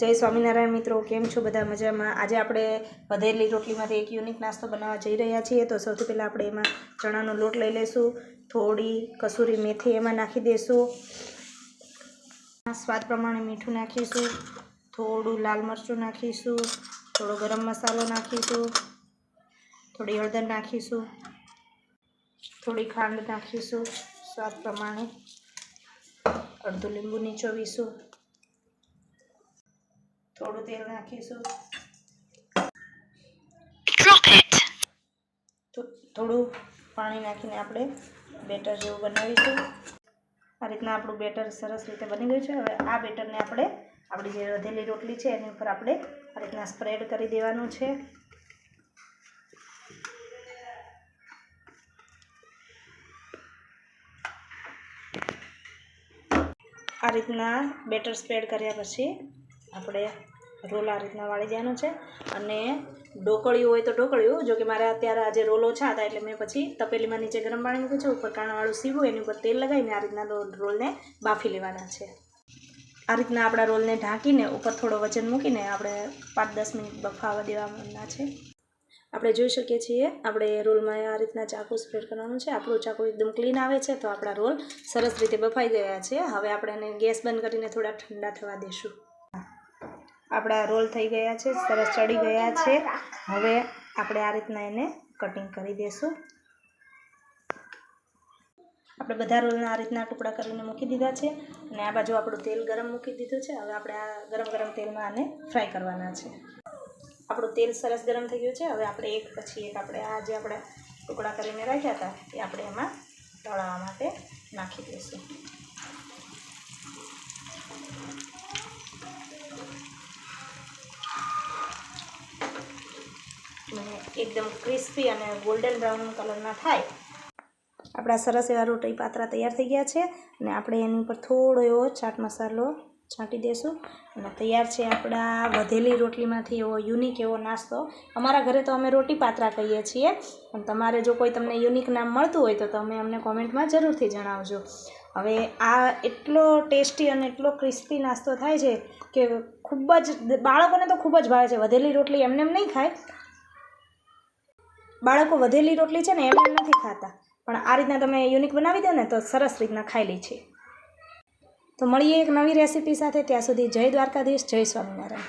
જય સ્વામિનારાયણ મિત્રો, કેમ છો બધા મજામાં? આજે આપણે વધેલી રોટલીમાંથી એક યુનિક નાસ્તો બનાવવા જઈ રહ્યા છીએ. તો સૌથી પહેલાં આપણે એમાં ચણાનો લોટ લઈ લઈશું, થોડી કસૂરી મેથી એમાં નાખી દઈશું સ્વાદ પ્રમાણે મીઠું નાખીશું, થોડું લાલ મરચું નાખીશું, થોડો ગરમ મસાલો નાખીશું, થોડી હળદર નાખીશું, થોડી ખાંડ નાખીશું, સ્વાદ પ્રમાણે અડધું લીંબુ નીચોવીશું થોડું તેલ નાખીશું. થોડું પાણી નાખીને આપણે બેટર જેવું બનાવીશું. આ રીતના આપણું બેટર સરસ રીતે બની ગયું છે. હવે આ બેટરને આપણે આપણી જે વધેલી રોટલી છે એની ઉપર આપણે આ રીતના સ્પ્રેડ કરી દેવાનું છે. આ રીતના બેટર સ્પ્રેડ કર્યા પછી આપણે રોલ આ રીતના વાળી જવાનો છે. અને ઢોકળિયું હોય તો ઢોકળિયું જો કે મારે અત્યારે આજે રોલ ઓછા હતા એટલે મેં પછી તપેલીમાં નીચે ગરમ પાણી મૂક્યું છે, ઉપર કાણાવાળું સીવું, એની ઉપર તેલ લગાવીને આ રીતના રોલને બાફી લેવાના છે. આ રીતના આપણા રોલને ઢાંકીને ઉપર થોડો વજન મૂકીને આપણે પાંચ દસ મિનિટ બફાવા દેવાના છે. આપણે જોઈ શકીએ છીએ, આપણે રોલમાં આ રીતના ચાકુ સ્પ્રેડ કરવાનું છે. આપણું ચાકુ એકદમ ક્લીન આવે છે, તો આપણા રોલ સરસ રીતે બફાઈ ગયા છે. હવે આપણે એને ગેસ બંધ કરીને થોડા ઠંડા થવા દઈશું આપણા રોલ થઈ ગયા છે, સરસ ચડી ગયા છે. હવે આપણે આ રીતના એને કટિંગ કરી દઈશું આપણે બધા રોલના આ રીતના ટુકડા કરીને મૂકી દીધા છે અને આ બાજુ આપણું તેલ ગરમ મૂકી દીધું છે. હવે આપણે આ ગરમ ગરમ તેલમાં આને ફ્રાય કરવાના છે. આપણું તેલ સરસ ગરમ થઈ ગયું છે. હવે આપણે એક પછી એક આપણે આ જે આપણે ટુકડા કરીને રાખ્યા હતા, એ આપણે એમાં તળાવવા માટે નાખી દઈશું. અને એકદમ ક્રિસ્પી અને ગોલ્ડન બ્રાઉન કલરના થાય. આપણા સરસ એવા રોટલી પાત્રા તૈયાર થઈ ગયા છે અને આપણે એની ઉપર થોડો એવો ચાટ મસાલો છાંટી દઈશું અને તૈયાર છે આપણા વધેલી રોટલીમાંથી એવો યુનિક એવો નાસ્તો. અમારા ઘરે તો અમે રોટી પાત્રા કહીએ છીએ, પણ તમારે જો કોઈ તમને યુનિક નામ મળતું હોય તો તમે અમને કોમેન્ટમાં જરૂરથી જણાવજો. હવે આ એટલો ટેસ્ટી અને એટલો ક્રિસ્પી નાસ્તો થાય છે કે ખૂબ જ, બાળકોને તો ખૂબ જ ભાવે છે. વધેલી રોટલી એમને એમ નહીં ખાય બાળકો વધેલી રોટલી છે ને એમ નથી ખાતા. પણ આ રીતના તમે યુનિક બનાવી દો ને તો સરસ રીતના ખાઈ લે છે. તો મળીએ એક નવી રેસીપી સાથે. ત્યાં સુધી જય દ્વારકાધીશ, જય સ્વામિનારાયણ.